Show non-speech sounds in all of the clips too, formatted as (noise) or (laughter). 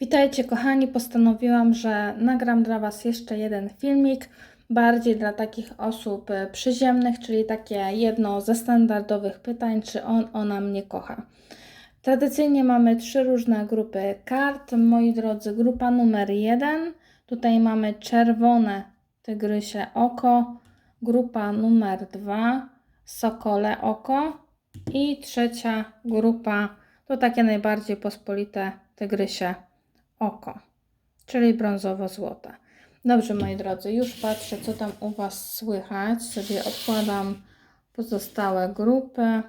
Witajcie kochani, postanowiłam, że nagram dla Was jeszcze jeden filmik, bardziej dla takich osób e, przyziemnych, czyli takie jedno ze standardowych pytań, czy on, ona mnie kocha. Tradycyjnie mamy trzy różne grupy kart, moi drodzy, grupa numer jeden, tutaj mamy czerwone tygrysie oko, grupa numer dwa, sokole oko i trzecia grupa to takie najbardziej pospolite tygrysie oko, czyli brązowo-złote. Dobrze, moi drodzy, już patrzę, co tam u Was słychać. Sobie odkładam pozostałe grupy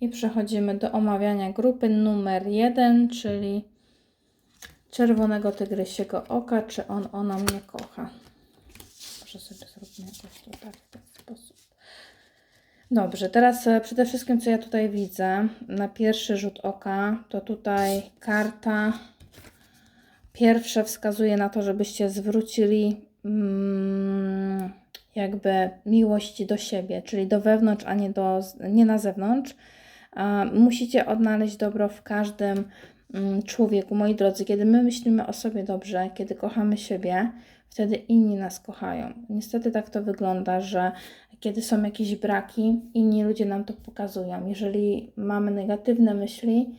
i przechodzimy do omawiania grupy numer jeden, czyli czerwonego tygrysiego oka, czy on, ona mnie kocha. Może sobie zrobimy jakoś to tak, w ten sposób. Dobrze, teraz e, przede wszystkim, co ja tutaj widzę, na pierwszy rzut oka, to tutaj karta pierwsze wskazuje na to, żebyście zwrócili mm, jakby miłość do siebie, czyli do wewnątrz, a nie, do, nie na zewnątrz. Musicie odnaleźć dobro w każdym mm, człowieku, moi drodzy. Kiedy my myślimy o sobie dobrze, kiedy kochamy siebie, wtedy inni nas kochają. Niestety tak to wygląda, że kiedy są jakieś braki, inni ludzie nam to pokazują. Jeżeli mamy negatywne myśli,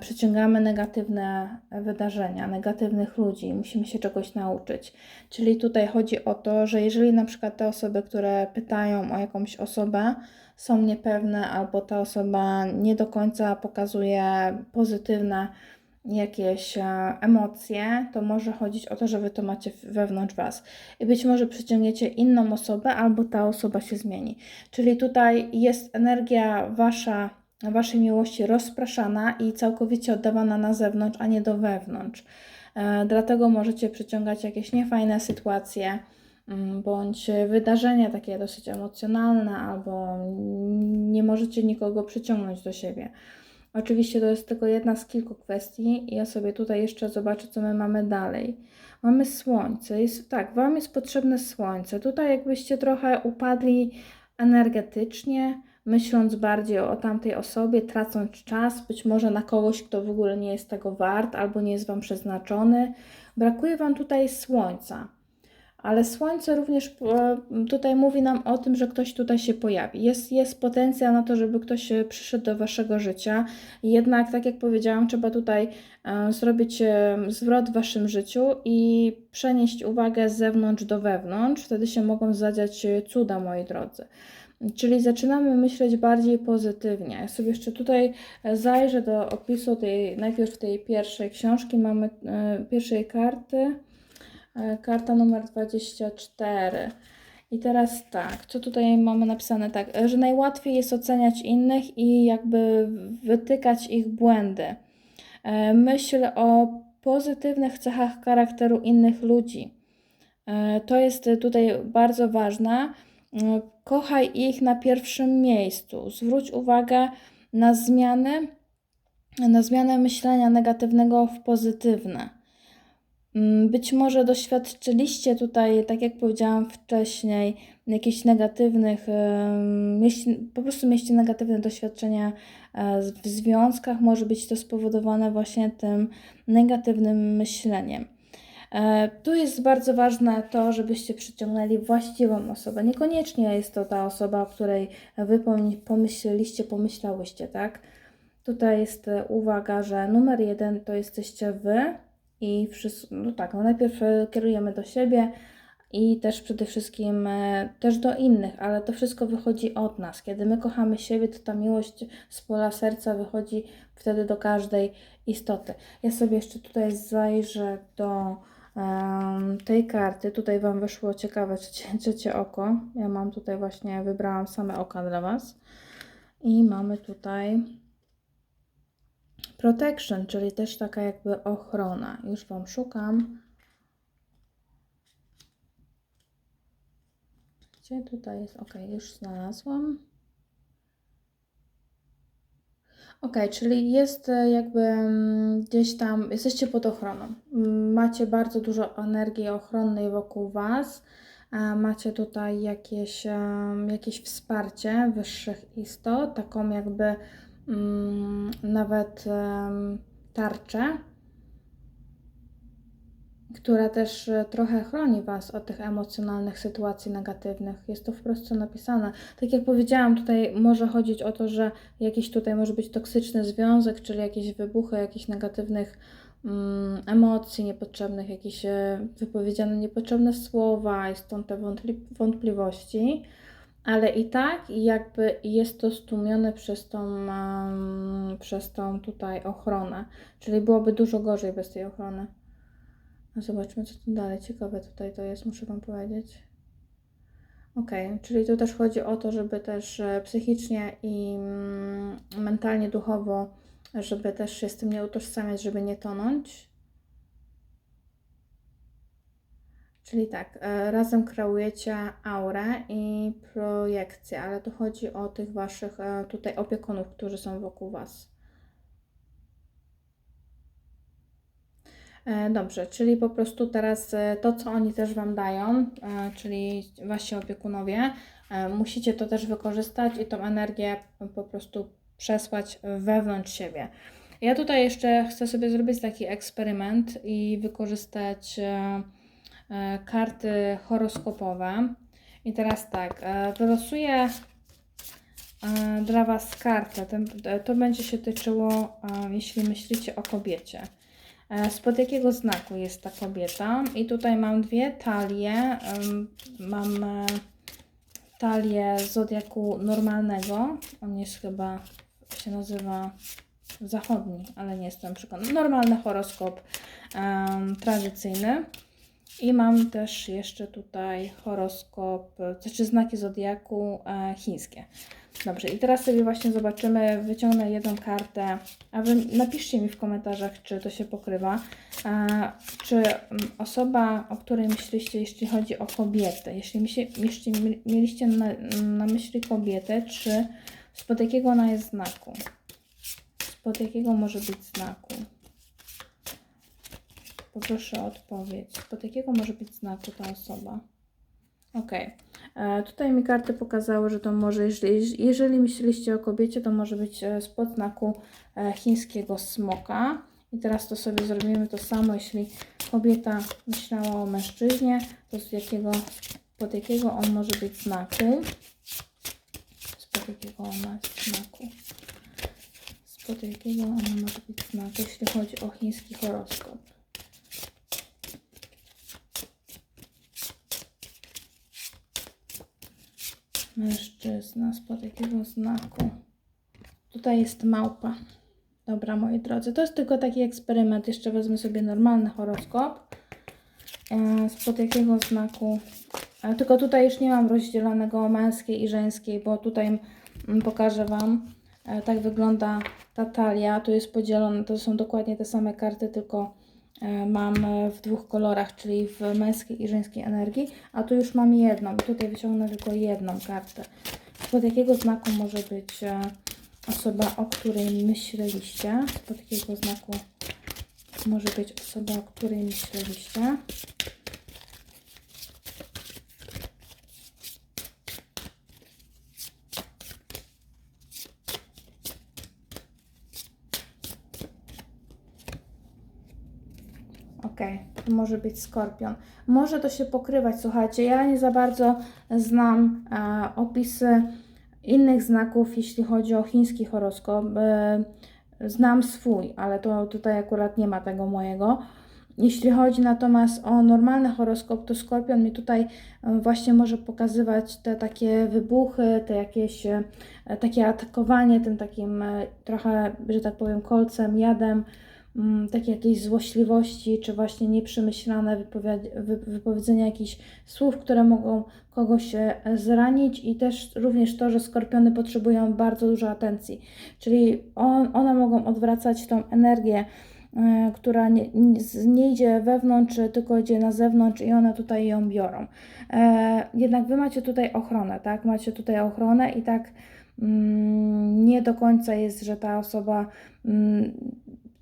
przyciągamy negatywne wydarzenia, negatywnych ludzi, musimy się czegoś nauczyć. Czyli tutaj chodzi o to, że jeżeli na przykład te osoby, które pytają o jakąś osobę, są niepewne, albo ta osoba nie do końca pokazuje pozytywne jakieś e, emocje, to może chodzić o to, że wy to macie wewnątrz was. I być może przyciągniecie inną osobę, albo ta osoba się zmieni. Czyli tutaj jest energia wasza, waszej miłości rozpraszana i całkowicie oddawana na zewnątrz, a nie do wewnątrz. E, Dlatego możecie przyciągać jakieś niefajne sytuacje mm, bądź wydarzenia takie dosyć emocjonalne, albo nie możecie nikogo przyciągnąć do siebie. Oczywiście to jest tylko jedna z kilku kwestii. Ja sobie tutaj jeszcze zobaczę, co my mamy dalej. Mamy słońce. Jest, tak, Wam jest potrzebne słońce. Tutaj jakbyście trochę upadli energetycznie, myśląc bardziej o tamtej osobie, tracąc czas, być może na kogoś, kto w ogóle nie jest tego wart albo nie jest Wam przeznaczony. Brakuje Wam tutaj słońca. Ale słońce również e, tutaj mówi nam o tym, że ktoś tutaj się pojawi. Jest, jest potencjał na to, żeby ktoś e, przyszedł do waszego życia. Jednak, tak jak powiedziałam, trzeba tutaj e, zrobić zwrot w waszym życiu i przenieść uwagę z zewnątrz do wewnątrz. Wtedy się mogą zadziać cuda, moi drodzy. Czyli zaczynamy myśleć bardziej pozytywnie. Ja sobie jeszcze tutaj e, zajrzę do opisu tej, najpierw tej pierwszej książki, mamy e, pierwszej karty. E, Karta numer 24. I teraz tak, co tutaj mamy napisane? Tak, że najłatwiej jest oceniać innych i jakby wytykać ich błędy. E, Myśl o pozytywnych cechach charakteru innych ludzi. E, To jest tutaj bardzo ważne. E, Kochaj ich na pierwszym miejscu. Zwróć uwagę na zmiany, na zmianę myślenia negatywnego w pozytywne. Mm, Być może doświadczyliście tutaj, tak jak powiedziałam wcześniej, jakichś negatywnych, mieliście, po prostu mieliście negatywne doświadczenia e, w związkach, może być to spowodowane właśnie tym negatywnym myśleniem. E, Tu jest bardzo ważne to, żebyście przyciągnęli właściwą osobę. Niekoniecznie jest to ta osoba, o której wy pomyśleliście, pomyślałyście, tak? Tutaj jest e, uwaga, że numer jeden to jesteście wy i wszystko, no tak, no najpierw e, kierujemy do siebie i też przede wszystkim też do innych, ale to wszystko wychodzi od nas. Kiedy my kochamy siebie, to ta miłość z pola serca wychodzi wtedy do każdej istoty. Ja sobie jeszcze tutaj zajrzę do tej karty. Tutaj Wam wyszło ciekawe trzecie, (laughs) trzecie oko. Ja mam tutaj właśnie, wybrałam same oka dla Was. I mamy tutaj protection, czyli też taka jakby ochrona. Już Wam szukam. Gdzie tutaj jest? Ok, już znalazłam. Ok, czyli jest e, jakby mm, gdzieś tam, jesteście pod ochroną. Macie bardzo dużo energii ochronnej wokół Was. Macie tutaj jakieś, jakieś wsparcie wyższych istot, taką jakby mm, nawet tarczę. która też e, trochę chroni Was od tych emocjonalnych sytuacji negatywnych. Jest to wprost napisane. Tak jak powiedziałam, tutaj może chodzić o to, że jakiś tutaj może być toksyczny związek, czyli jakieś wybuchy jakichś negatywnych emocji niepotrzebnych, jakieś e, wypowiedziane niepotrzebne słowa i stąd te wątpli- wątpliwości. Ale i tak jakby jest to stłumione przez tą, przez tą tutaj ochronę. Czyli byłoby dużo gorzej bez tej ochrony. A zobaczmy, co tu dalej. Ciekawe tutaj to jest, muszę Wam powiedzieć. Okej, czyli tu też chodzi o to, żeby też e, psychicznie i mm, mentalnie, duchowo, żeby też się z tym nie utożsamiać, żeby nie tonąć. Czyli tak, e, razem kreujecie aurę i projekcję, ale tu chodzi o tych Waszych e, tutaj opiekunów, którzy są wokół Was. E, Dobrze, czyli po prostu teraz to, co oni też Wam dają, czyli Wasi opiekunowie, musicie to też wykorzystać i tą energię po prostu przesłać wewnątrz siebie. Ja tutaj jeszcze chcę sobie zrobić taki eksperyment i wykorzystać e, e, karty horoskopowe. I teraz tak, e, wylosuję dla Was kartę. To będzie się tyczyło, jeśli myślicie o kobiecie. Spod jakiego znaku jest ta kobieta? I tutaj mam dwie talie. Mam talię zodiaku normalnego. On jest chyba, się nazywa zachodni, ale nie jestem przekonana. Normalny horoskop em, tradycyjny. I mam też jeszcze tutaj horoskop, e, znaczy znaki zodiaku e, chińskie. Dobrze, i teraz sobie właśnie zobaczymy, wyciągnę jedną kartę, a Wy napiszcie mi w komentarzach, czy to się pokrywa. E, czy osoba, o której myśliście, jeśli chodzi o kobietę, jeśli, mi się, jeśli mi- mieliście na, na myśli kobietę, czy spod jakiego ona jest znaku? Spod jakiego może być znaku? Poproszę o odpowiedź. Spod jakiego może być znaku ta osoba? Okej. E, Tutaj mi karty pokazały, że to może, jeżeli, jeżeli myśleliście o kobiecie, to może być e, spod znaku e, chińskiego smoka. I teraz to sobie zrobimy to samo, jeśli kobieta myślała o mężczyźnie, to z jakiego, spod jakiego on może być znaku? Spod jakiego ona jest znaku? Spod jakiego ona może być znaku, jeśli chodzi o chiński horoskop? Mężczyzna, spod jakiego znaku? Tutaj jest małpa. Dobra, moi drodzy, to jest tylko taki eksperyment. Jeszcze wezmę sobie normalny horoskop. E, Spod jakiego znaku? Tylko tutaj już nie mam rozdzielonego męskiej i żeńskiej, bo tutaj mm, pokażę Wam. E, Tak wygląda ta talia. Tu jest podzielone, to są dokładnie te same karty, tylko e, mam e, w dwóch kolorach, czyli w męskiej i żeńskiej energii, a tu już mam jedną. Tutaj wyciągnę tylko jedną kartę. Spod jakiego znaku może być osoba, o której myśleliście? Spod jakiego znaku może być osoba, o której myśleliście? Okej, to może być skorpion. Może to się pokrywać, słuchajcie, ja nie za bardzo znam e, opisy innych znaków, jeśli chodzi o chiński horoskop. E, znam swój, ale to tutaj akurat nie ma tego mojego. Jeśli chodzi natomiast o normalny horoskop, to skorpion mi tutaj e, właśnie może pokazywać te takie wybuchy, te jakieś e, takie atakowanie tym takim e, trochę, że tak powiem, kolcem, jadem mm, takie jakieś złośliwości, czy właśnie nieprzemyślane wypowiedzenia jakichś słów, które mogą kogoś e, zranić i też również to, że skorpiony potrzebują bardzo dużo atencji, czyli on, one mogą odwracać tą energię, e, która nie, nie idzie wewnątrz, tylko idzie na zewnątrz i one tutaj ją biorą. E, jednak Wy macie tutaj ochronę, tak? Macie tutaj ochronę i tak mm, nie do końca jest, że ta osoba mm,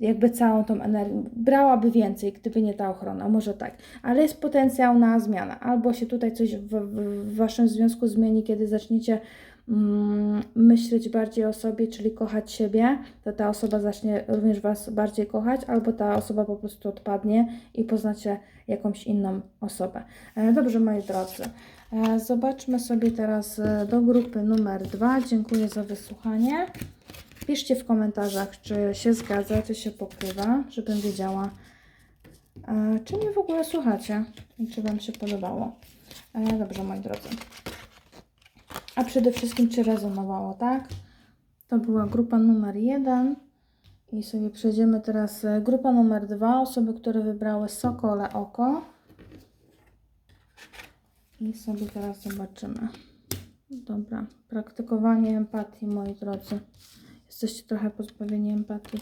jakby całą tą energię, brałaby więcej, gdyby nie ta ochrona, może tak, ale jest potencjał na zmianę, albo się tutaj coś w, w, Waszym związku zmieni, kiedy zaczniecie mm, myśleć bardziej o sobie, czyli kochać siebie, to ta osoba zacznie również Was bardziej kochać, albo ta osoba po prostu odpadnie i poznacie jakąś inną osobę. E, Dobrze, moi drodzy. E, Zobaczmy sobie teraz e, do grupy numer dwa. Dziękuję za wysłuchanie. Piszcie w komentarzach, czy się zgadza, czy się pokrywa, żebym wiedziała, e, czy mnie w ogóle słuchacie i czy Wam się podobało. E, Dobrze, moi drodzy. A przede wszystkim, czy rezonowało, tak? To była grupa numer jeden. I sobie przejdziemy teraz e, grupa numer dwa. Osoby, które wybrały Sokole Oko. I sobie teraz zobaczymy. Dobra, praktykowanie empatii, moi drodzy. Jesteście trochę pozbawieni empatii.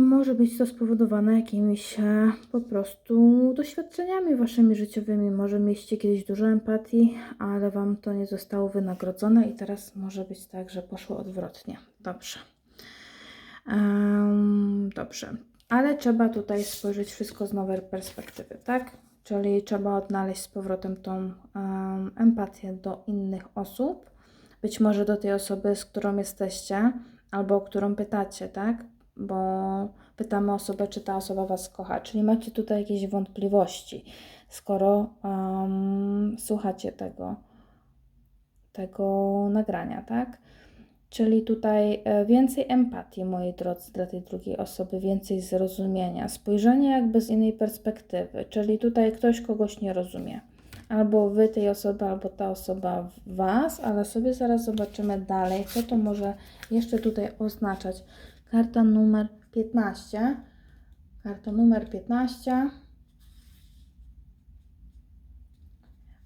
Może być to spowodowane jakimiś e, po prostu doświadczeniami waszymi życiowymi. Może mieliście kiedyś dużo empatii, ale wam to nie zostało wynagrodzone i teraz może być tak, że poszło odwrotnie. Dobrze. Em, dobrze. Ale trzeba tutaj spojrzeć wszystko z nowej perspektywy, tak? Czyli trzeba odnaleźć z powrotem tą em, empatię do innych osób. Być może do tej osoby, z którą jesteście, albo o którą pytacie, tak? Bo pytamy osobę, czy ta osoba Was kocha. Czyli macie tutaj jakieś wątpliwości, skoro em, słuchacie tego, tego nagrania, tak? Czyli tutaj e, więcej empatii, moi drodzy, dla tej drugiej osoby, więcej zrozumienia, spojrzenie jakby z innej perspektywy, czyli tutaj ktoś kogoś nie rozumie. Albo wy tej osoby, albo ta osoba was, ale sobie zaraz zobaczymy dalej, co to może jeszcze tutaj oznaczać. Karta numer 15. Karta numer 15.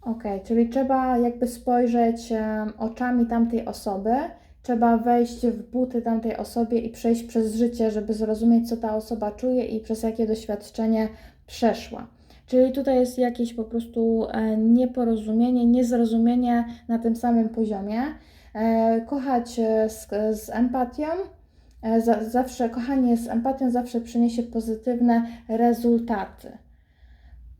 Ok, czyli trzeba jakby spojrzeć oczami tamtej osoby, trzeba wejść w buty tamtej osobie i przejść przez życie, żeby zrozumieć, co ta osoba czuje i przez jakie doświadczenie przeszła. Czyli tutaj jest jakieś po prostu e, nieporozumienie, niezrozumienie na tym samym poziomie. E, kochać e, z, z empatią, za, zawsze, kochanie z empatią zawsze przyniesie pozytywne rezultaty.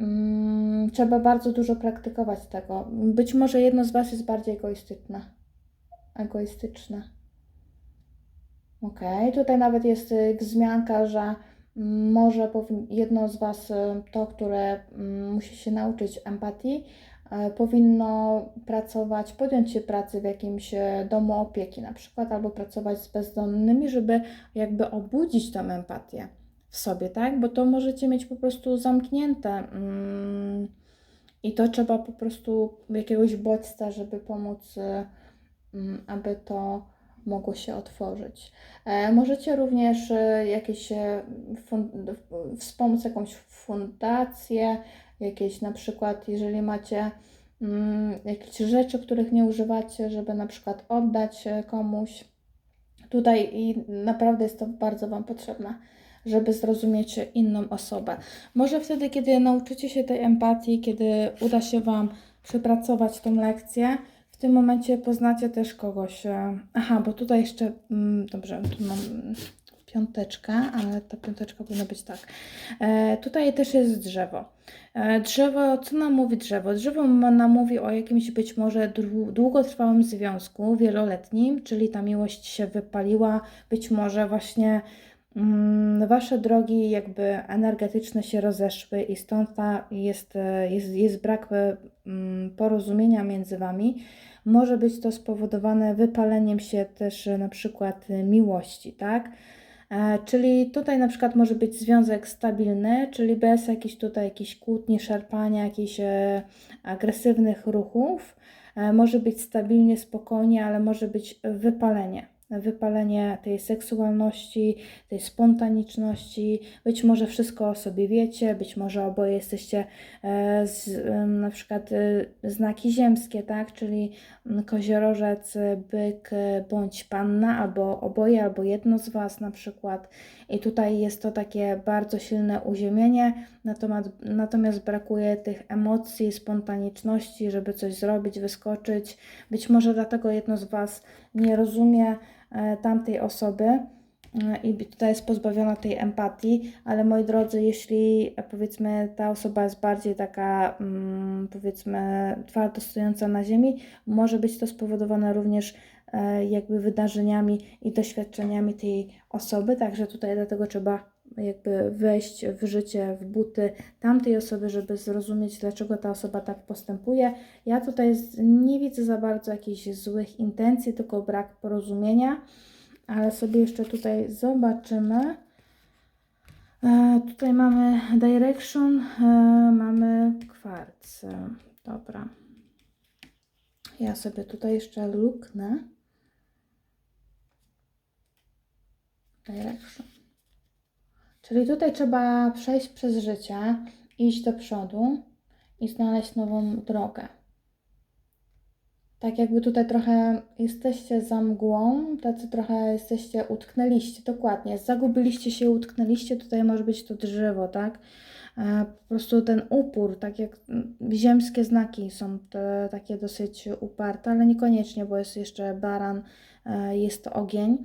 Mm, trzeba bardzo dużo praktykować tego. Być może jedno z Was jest bardziej egoistyczne. Egoistyczne. Okej, tutaj nawet jest y, wzmianka, że może jedno z Was, y, to, które mm, musi się nauczyć empatii, e, powinno pracować, podjąć się pracy w jakimś e, domu opieki na przykład, albo pracować z bezdomnymi, żeby jakby obudzić tą empatię w sobie, tak? Bo to możecie mieć po prostu zamknięte mm, i to trzeba po prostu jakiegoś bodźca, żeby pomóc, y, mm, aby to mogło się otworzyć. E, możecie również e, jakieś e, wspomóc jakąś fundację, jakieś na przykład, jeżeli macie mm, jakieś rzeczy, których nie używacie, żeby na przykład oddać komuś. Tutaj i naprawdę jest to bardzo Wam potrzebne, żeby zrozumieć inną osobę. Może wtedy, kiedy nauczycie się tej empatii, kiedy uda się Wam przepracować tą lekcję, tym momencie poznacie też kogoś. e, Aha, bo tutaj jeszcze, mm, dobrze, tu mam piąteczkę, ale ta piąteczka powinna być tak. E, tutaj też jest drzewo. E, drzewo, co nam mówi drzewo? Drzewo nam mówi o jakimś być może dłu- długotrwałym związku, wieloletnim, czyli ta miłość się wypaliła, być może właśnie mm, wasze drogi jakby energetyczne się rozeszły i stąd ta jest, e, jest, jest brak e, mm, porozumienia między wami. Może być to spowodowane wypaleniem się też e, na przykład e, miłości, tak? E, Czyli tutaj na przykład może być związek stabilny, czyli bez jakichś tutaj jakichś kłótni, szarpania, jakichś agresywnych ruchów. Może być stabilnie, spokojnie, ale może być wypalenie. Wypalenie tej seksualności, tej spontaniczności. Być może wszystko o sobie wiecie, być może oboje jesteście e, z, na przykład e, znaki ziemskie, tak? Czyli koziorożec, byk e, bądź panna, albo oboje, albo jedno z Was na przykład. I tutaj jest to takie bardzo silne uziemienie, natomiast, natomiast brakuje tych emocji, spontaniczności, żeby coś zrobić, wyskoczyć. Być może dlatego jedno z Was nie rozumie tamtej osoby. e, i tutaj jest pozbawiona tej empatii, ale moi drodzy, jeśli e, powiedzmy ta osoba jest bardziej taka mm, powiedzmy twardo stojąca na ziemi, może być to spowodowane również e, jakby wydarzeniami i doświadczeniami tej osoby, także tutaj dlatego trzeba jakby wejść w życie, w buty tamtej osoby, żeby zrozumieć, dlaczego ta osoba tak postępuje. Ja tutaj nie widzę za bardzo jakichś złych intencji, tylko brak porozumienia, ale sobie jeszcze tutaj zobaczymy. E, tutaj mamy direction, e, mamy kwarc. Dobra. Ja sobie tutaj jeszcze luknę. Direction. Czyli tutaj trzeba przejść przez życie, iść do przodu i znaleźć nową drogę. Tak jakby tutaj trochę jesteście za mgłą, tacy trochę jesteście, utknęliście, dokładnie, zagubiliście się, utknęliście, tutaj może być to drzewo, tak? E, Po prostu ten upór, tak jak mm, ziemskie znaki są te, takie dosyć uparte, ale niekoniecznie, bo jest jeszcze baran, e, jest to ogień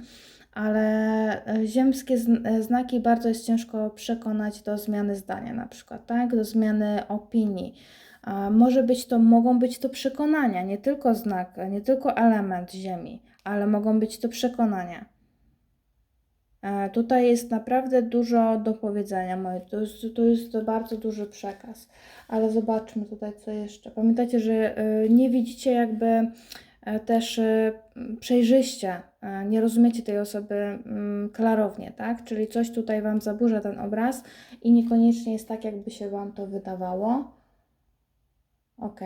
ale e, ziemskie zn- znaki bardzo jest ciężko przekonać do zmiany zdania, na przykład, tak? Do zmiany opinii. Może być to, mogą być to przekonania, nie tylko znak, nie tylko element Ziemi, ale mogą być to przekonania. E, Tutaj jest naprawdę dużo do powiedzenia, moi. To jest, to jest bardzo duży przekaz. Ale zobaczmy tutaj, co jeszcze. Pamiętajcie, że e, nie widzicie jakby e, też przejrzyście, nie rozumiecie tej osoby mm, klarownie, tak? Czyli coś tutaj Wam zaburza ten obraz i niekoniecznie jest tak, jakby się Wam to wydawało. Ok,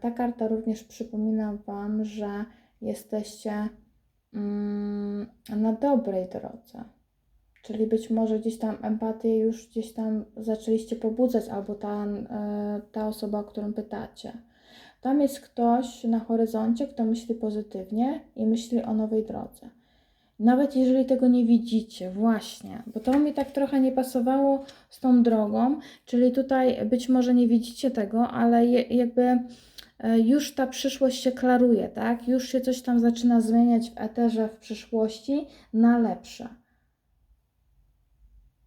ta karta również przypomina Wam, że jesteście na dobrej drodze. Czyli być może gdzieś tam empatię już gdzieś tam zaczęliście pobudzać, albo ta, e, ta osoba, o którą pytacie. Tam jest ktoś na horyzoncie, kto myśli pozytywnie i myśli o nowej drodze. Nawet jeżeli tego nie widzicie, właśnie, bo to mi tak trochę nie pasowało z tą drogą, czyli tutaj być może nie widzicie tego, ale jakby już ta przyszłość się klaruje, tak? Już się coś tam zaczyna zmieniać w eterze w przyszłości na lepsze.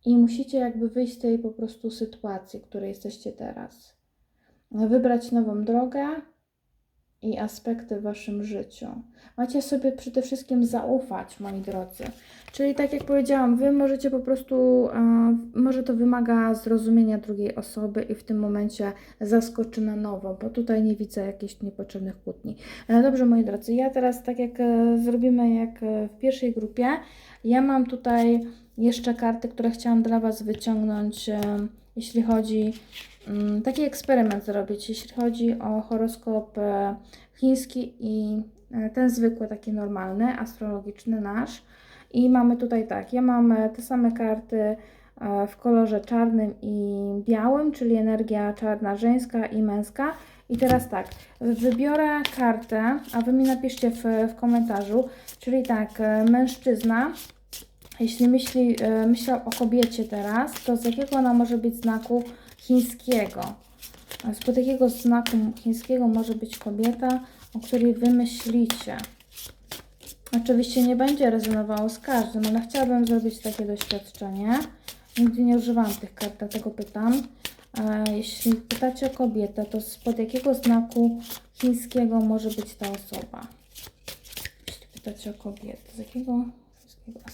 I musicie jakby wyjść z tej po prostu sytuacji, w której jesteście teraz. Wybrać nową drogę i aspekty w waszym życiu. Macie sobie przede wszystkim zaufać, moi drodzy. Czyli tak jak powiedziałam, wy możecie po prostu, e, może to wymaga zrozumienia drugiej osoby i w tym momencie zaskoczy na nowo, bo tutaj nie widzę jakichś niepotrzebnych kłótni. E, dobrze, moi drodzy, ja teraz tak jak e, zrobimy jak e, w pierwszej grupie, ja mam tutaj jeszcze karty, które chciałam dla Was wyciągnąć, jeśli chodzi mm, taki eksperyment zrobić, jeśli chodzi o horoskop e, chiński i e, ten zwykły, taki normalny, astrologiczny nasz. I mamy tutaj tak, ja mam e, te same karty w kolorze czarnym i białym, czyli energia czarna żeńska i męska. I teraz tak, wybiorę kartę, a Wy mi napiszcie w, w komentarzu, czyli tak, mężczyzna, jeśli myśli, e, myślał o kobiecie teraz, to z jakiego ona może być znaku chińskiego? Spod jakiego znaku chińskiego może być kobieta, o której wy myślicie? Oczywiście nie będzie rezonowało z każdym, ale chciałabym zrobić takie doświadczenie. Nigdy nie używałam tych kart, dlatego pytam. E, Jeśli pytacie o kobietę, to spod jakiego znaku chińskiego może być ta osoba? Jeśli pytacie o kobietę, z jakiego?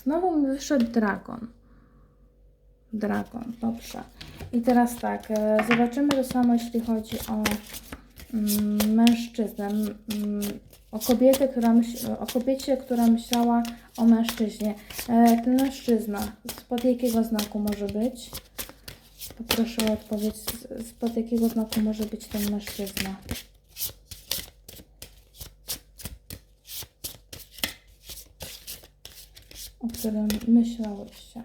Znowu mi wyszedł dragon. Dragon, dobrze. I teraz tak, e, zobaczymy to samo, jeśli chodzi o mm, mężczyznę. Mm, o kobietę, która o kobiecie, która myślała o mężczyźnie. E, ten mężczyzna, spod jakiego znaku może być? Poproszę o odpowiedź, spod jakiego znaku może być ten mężczyzna? O którym myślałyście.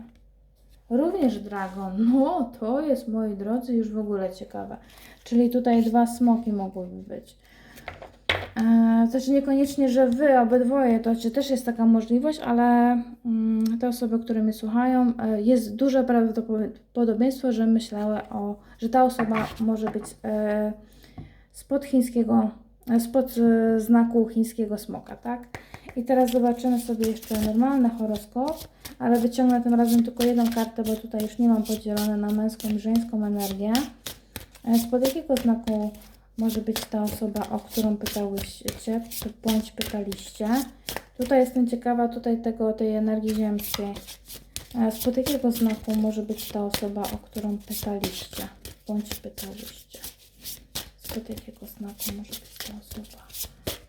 Również dragon. No, to jest, moi drodzy, już w ogóle ciekawe. Czyli tutaj dwa smoki mogłyby być. Eee, znaczy niekoniecznie, że wy obydwoje, to czy też jest taka możliwość, ale mm, te osoby, które mnie słuchają, e, jest duże prawdopodobieństwo, że myślały o, że ta osoba może być e, spod chińskiego, e, spod e, znaku chińskiego smoka, tak? I teraz zobaczymy sobie jeszcze normalny horoskop, ale wyciągnę tym razem tylko jedną kartę, bo tutaj już nie mam podzielone na męską i żeńską energię. E, Spod jakiego znaku może być ta osoba, o którą pytałyście, bądź pytaliście? Tutaj jestem ciekawa tutaj tego, tej energii ziemskiej. E, Spod jakiego znaku może być ta osoba, o którą pytaliście, bądź pytałyście? Spod jakiego znaku może być ta osoba,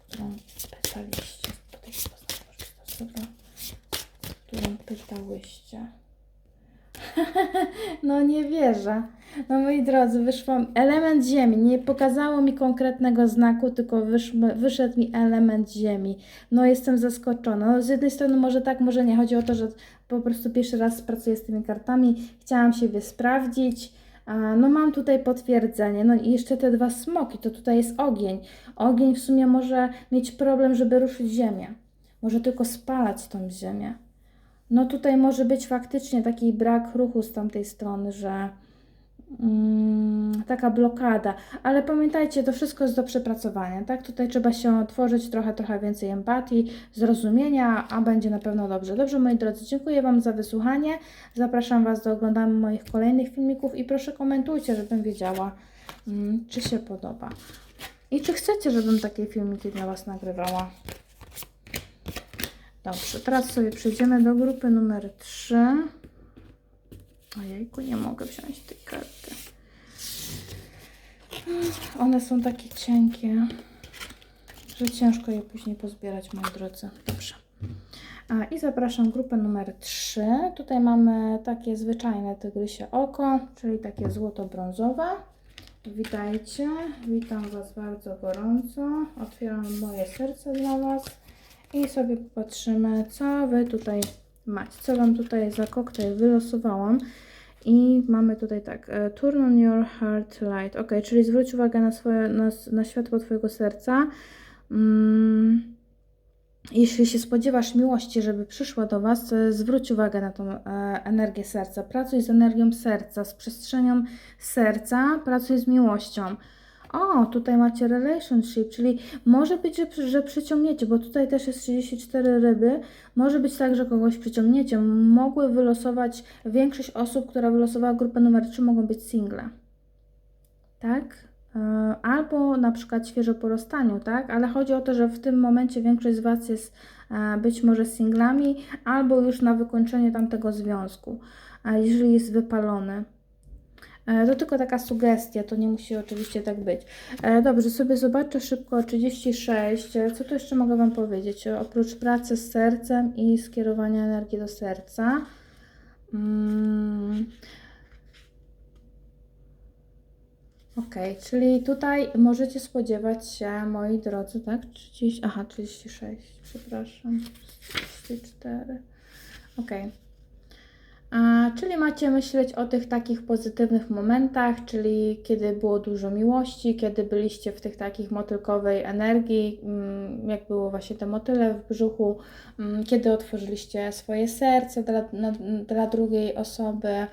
którą pytaliście? Osoba, którą pytałyście? (laughs) No nie wierzę. No moi drodzy, wyszło element ziemi. Nie pokazało mi konkretnego znaku, tylko wyszły, wyszedł mi element ziemi. No jestem zaskoczona. No, z jednej strony może tak, może nie. Chodzi o to, że po prostu pierwszy raz pracuję z tymi kartami. Chciałam siebie sprawdzić. No mam tutaj potwierdzenie. No i jeszcze te dwa smoki, to tutaj jest ogień. Ogień w sumie może mieć problem, żeby ruszyć ziemię. Może tylko spalać tą ziemię. No tutaj może być faktycznie taki brak ruchu z tamtej strony, że taka blokada. Ale pamiętajcie, to wszystko jest do przepracowania, tak? Tutaj trzeba się otworzyć trochę, trochę więcej empatii, zrozumienia, a będzie na pewno dobrze. Dobrze, moi drodzy, dziękuję Wam za wysłuchanie. Zapraszam Was do oglądania moich kolejnych filmików i proszę komentujcie, żebym wiedziała, mm, czy się podoba. I czy chcecie, żebym takie filmiki dla Was nagrywała? Dobrze, teraz sobie przejdziemy do grupy numer 3. Ojejku, nie mogę wziąć tej karty. One są takie cienkie, że ciężko je później pozbierać, moi drodzy. Dobrze. A, I zapraszam grupę numer 3. Tutaj mamy takie zwyczajne tygrysie oko, czyli takie złoto-brązowe. Witajcie, witam Was bardzo gorąco. Otwieram moje serce dla Was i sobie popatrzymy, co Wy tutaj macie. Co Wam tutaj za koktajl wylosowałam. I mamy tutaj tak, e, turn on your heart light. Ok, czyli zwróć uwagę na, swoje, na, na światło Twojego serca. Mm. Jeśli się spodziewasz miłości, żeby przyszła do Was, e, zwróć uwagę na tą e, energię serca. Pracuj z energią serca, z przestrzenią serca, pracuj z miłością. O, tutaj macie relationship, czyli może być, że, że przyciągniecie, bo tutaj też jest 34 ryby. Może być tak, że kogoś przyciągniecie. Mogły wylosować, większość osób, która wylosowała grupę numer 3, mogą być single. Tak? E, Albo na przykład świeżo po rozstaniu, tak? Ale chodzi o to, że w tym momencie większość z Was jest e, być może singlami, albo już na wykończenie tamtego związku, jeżeli jest wypalony. E, To tylko taka sugestia, to nie musi oczywiście tak być. E, Dobrze, sobie zobaczę szybko 36. E, Co tu jeszcze mogę Wam powiedzieć? Oprócz pracy z sercem i skierowania energii do serca. Mm. Ok, czyli tutaj możecie spodziewać się, moi drodzy, tak? 30, aha, 36, przepraszam. 34. Ok. A, czyli macie myśleć o tych takich pozytywnych momentach, czyli kiedy było dużo miłości, kiedy byliście w tych takich motylkowej energii, mm, jak było właśnie te motyle w brzuchu, mm, kiedy otworzyliście swoje serce dla, dla drugiej osoby.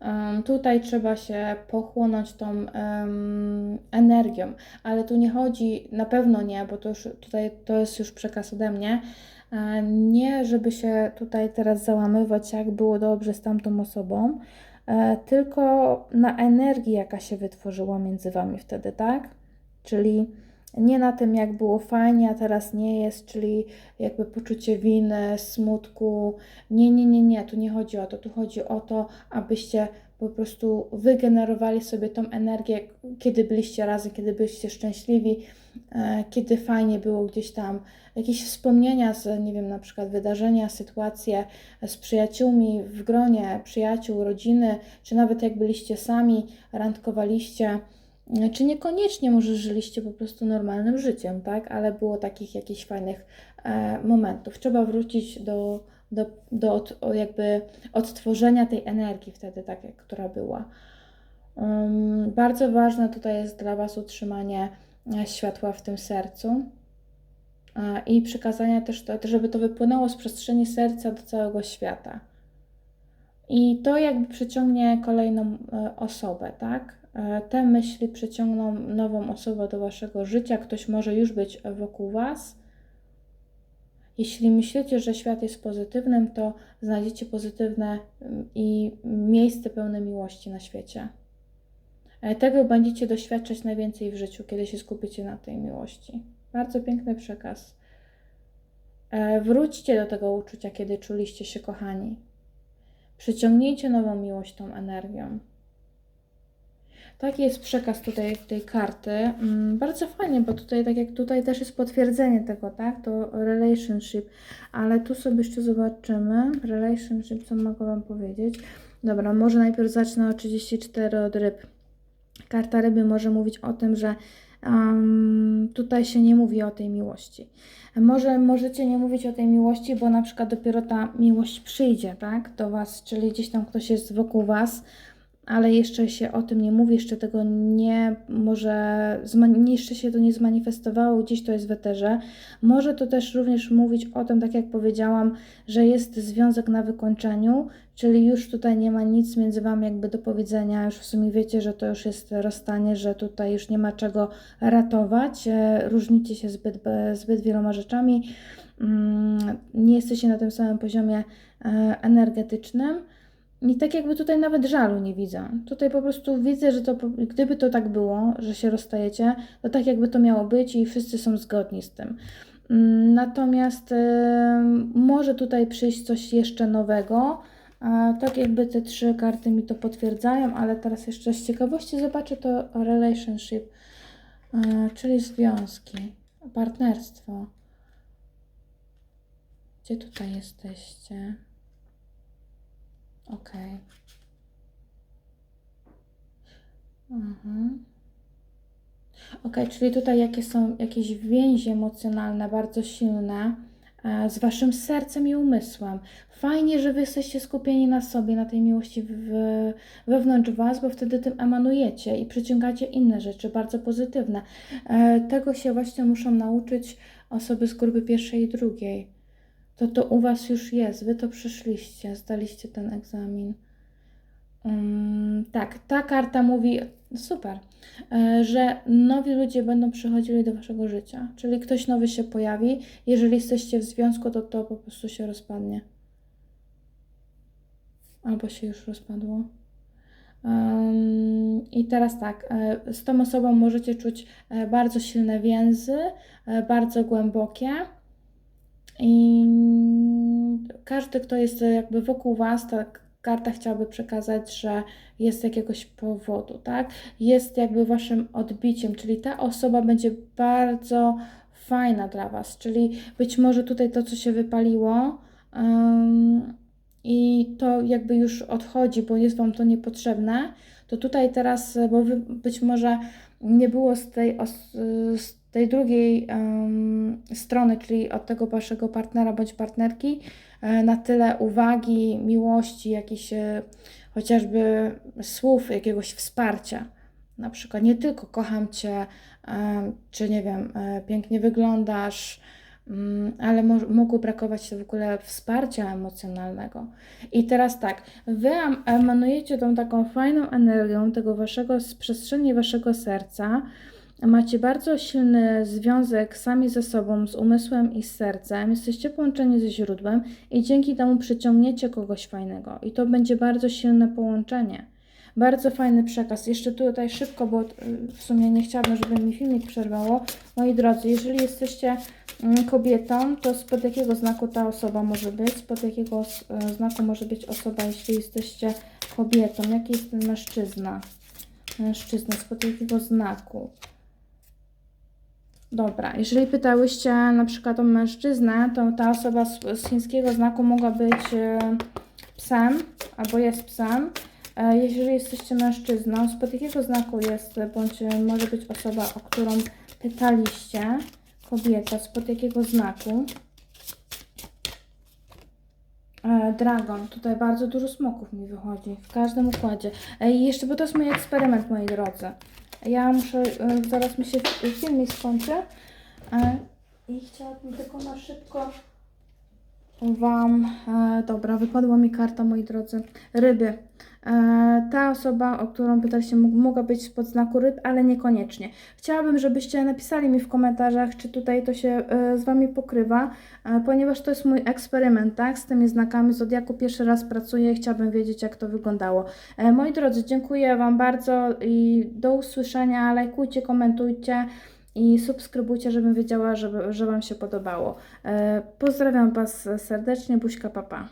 Um, tutaj trzeba się pochłonąć tą em, energią, ale tu nie chodzi, na pewno nie, bo to już tutaj to jest już przekaz ode mnie, E, Nie, żeby się tutaj teraz załamywać, jak było dobrze z tamtą osobą, e, tylko na energii, jaka się wytworzyła między Wami wtedy, tak? Czyli nie na tym, jak było fajnie, a teraz nie jest, czyli jakby poczucie winy, smutku. Nie, nie, nie, nie, tu nie chodzi o to. Tu chodzi o to, abyście po prostu wygenerowali sobie tą energię, kiedy byliście razem, kiedy byliście szczęśliwi, e, kiedy fajnie było gdzieś tam, jakieś wspomnienia z, nie wiem, na przykład wydarzenia, sytuacje z przyjaciółmi w gronie przyjaciół, rodziny, czy nawet jak byliście sami, randkowaliście, czy niekoniecznie może żyliście po prostu normalnym życiem, tak? Ale było takich jakichś fajnych e, momentów. Trzeba wrócić do, do, do od, jakby odtworzenia tej energii wtedy, tak jak która była. Um, bardzo ważne tutaj jest dla Was utrzymanie e, światła w tym sercu e, i przekazania też, to, żeby to wypłynęło z przestrzeni serca do całego świata. I to jakby przyciągnie kolejną e, osobę, tak? E, Te myśli przyciągną nową osobę do Waszego życia. Ktoś może już być wokół Was. Jeśli myślicie, że świat jest pozytywnym, to znajdziecie pozytywne ym, i miejsce pełne miłości na świecie. E, Tego będziecie doświadczać najwięcej w życiu, kiedy się skupicie na tej miłości. Bardzo piękny przekaz. E, Wróćcie do tego uczucia, kiedy czuliście się kochani. Przyciągnijcie nową miłość tą energią. Taki jest przekaz tutaj tej karty. Mm, Bardzo fajnie, bo tutaj, tak jak tutaj też jest potwierdzenie tego, tak? To relationship, ale tu sobie jeszcze zobaczymy. Relationship, co mogę Wam powiedzieć? Dobra, może najpierw zacznę o 34 od ryb. Karta ryby może mówić o tym, że um, tutaj się nie mówi o tej miłości. Może możecie nie mówić o tej miłości, bo na przykład dopiero ta miłość przyjdzie, tak, do Was, czyli gdzieś tam ktoś jest wokół Was, ale jeszcze się o tym nie mówi, jeszcze tego nie może, jeszcze się to nie zmanifestowało, gdzieś to jest w eterze. Może to też również mówić o tym, tak jak powiedziałam, że jest związek na wykończeniu, czyli już tutaj nie ma nic między Wami jakby do powiedzenia, już w sumie wiecie, że to już jest rozstanie, że tutaj już nie ma czego ratować, e, różnicie się zbyt, zbyt wieloma rzeczami, Mm, nie jesteście na tym samym poziomie e, energetycznym. I tak jakby tutaj nawet żalu nie widzę. Tutaj po prostu widzę, że to, gdyby to tak było, że się rozstajecie, to tak jakby to miało być i wszyscy są zgodni z tym. Mm, Natomiast może tutaj przyjść coś jeszcze nowego. Tak jakby te trzy karty mi to potwierdzają, ale teraz jeszcze z ciekawości zobaczę to relationship, e, czyli związki, partnerstwo. Gdzie tutaj jesteście? Okej. Mhm. Okej, czyli tutaj jakie są jakieś więzi emocjonalne bardzo silne e, z waszym sercem i umysłem. Fajnie, że wy jesteście skupieni na sobie, na tej miłości w, wewnątrz was, bo wtedy tym emanujecie i przyciągacie inne rzeczy, bardzo pozytywne. E, tego się właśnie muszą nauczyć osoby z grupy pierwszej i drugiej. To to u was już jest, wy to przeszliście, zdaliście ten egzamin. Mm, tak, ta karta mówi, super, e, że nowi ludzie będą przychodzili do waszego życia, czyli ktoś nowy się pojawi. Jeżeli jesteście w związku, to to po prostu się rozpadnie. Albo się już rozpadło. Ym, I teraz tak, e, z tą osobą możecie czuć e, bardzo silne więzy, bardzo głębokie. I każdy, kto jest jakby wokół Was, ta karta chciałaby przekazać, że jest z jakiegoś powodu, tak? Jest jakby Waszym odbiciem, czyli ta osoba będzie bardzo fajna dla Was, czyli być może tutaj to, co się wypaliło, ym, i to jakby już odchodzi, bo jest Wam to niepotrzebne, to tutaj teraz, bo Wy być może nie było z tej, z tej drugiej em, strony, czyli od tego Waszego partnera bądź partnerki, e, na tyle uwagi, miłości, jakichś e, chociażby słów, jakiegoś wsparcia. Na przykład nie tylko kocham Cię, em, czy nie wiem, pięknie wyglądasz, mm, ale mo- mogło brakować w ogóle wsparcia emocjonalnego. I teraz tak, Wy em- emanujecie tą taką fajną energią tego Waszego, z przestrzeni Waszego serca, Macie bardzo silny związek sami ze sobą, z umysłem i z sercem. Jesteście połączeni ze źródłem i dzięki temu przyciągniecie kogoś fajnego. I to będzie bardzo silne połączenie. Bardzo fajny przekaz. Jeszcze tutaj szybko, bo y, w sumie nie chciałabym, żeby mi filmik przerwało. Moi drodzy, jeżeli jesteście mm, kobietą, to spod jakiego znaku ta osoba może być? Spod jakiego e, znaku może być osoba, jeśli jesteście kobietą? Jaki jest ten mężczyzna? Mężczyzna, spod jakiego znaku? Dobra, jeżeli pytałyście na przykład o mężczyznę, to ta osoba z, z chińskiego znaku mogła być e, psem albo jest psem. E, jeżeli jesteście mężczyzną, spod jakiego znaku jest, bądź e, może być osoba, o którą pytaliście, kobieta, spod jakiego znaku? E, Dragon, tutaj bardzo dużo smoków mi wychodzi w każdym układzie. E, I jeszcze, bo to jest mój eksperyment, moi drodzy. Ja muszę, e, zaraz mi się filmik skończy. E, I chciałabym tylko na szybko Wam, e, dobra, wypadła mi karta, moi drodzy, ryby. E, ta osoba, o którą pytaliście, mogła być spod znaku ryb, ale niekoniecznie. Chciałabym, żebyście napisali mi w komentarzach, czy tutaj to się e, z Wami pokrywa, e, ponieważ to jest mój eksperyment, tak, z tymi znakami Zodiaku. Pierwszy raz pracuję i chciałabym wiedzieć, jak to wyglądało. Moi drodzy, dziękuję Wam bardzo i do usłyszenia. Lajkujcie, komentujcie i subskrybujcie, żebym wiedziała, żeby, że Wam się podobało. Pozdrawiam Was serdecznie, buźka papa.